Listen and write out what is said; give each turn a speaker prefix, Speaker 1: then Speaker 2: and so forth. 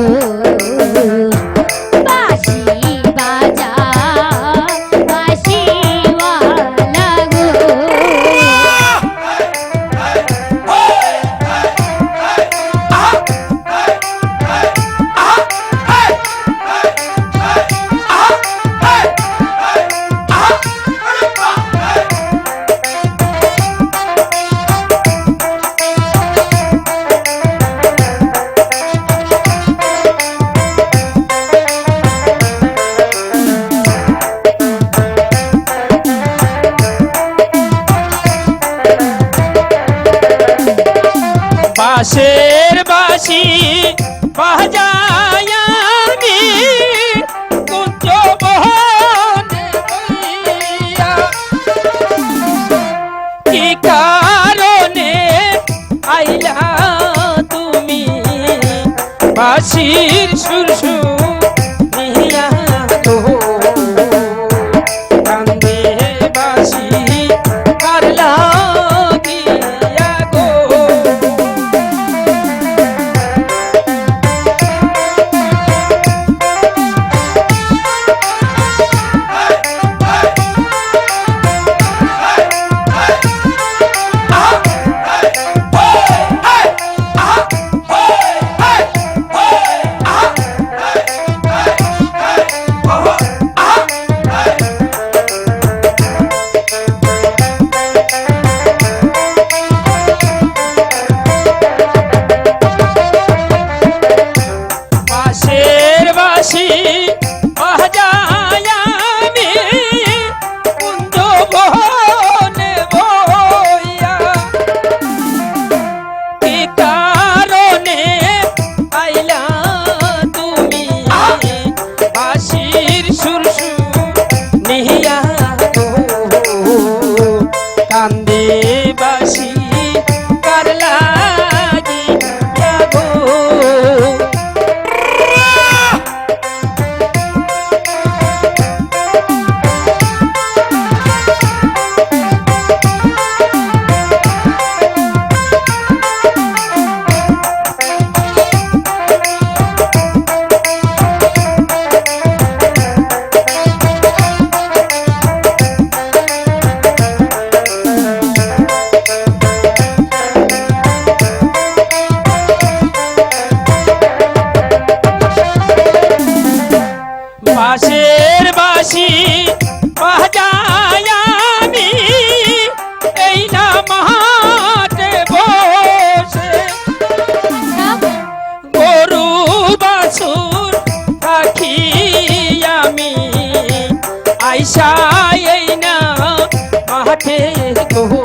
Speaker 1: Mm-hmm.
Speaker 2: বাঁশির Oh.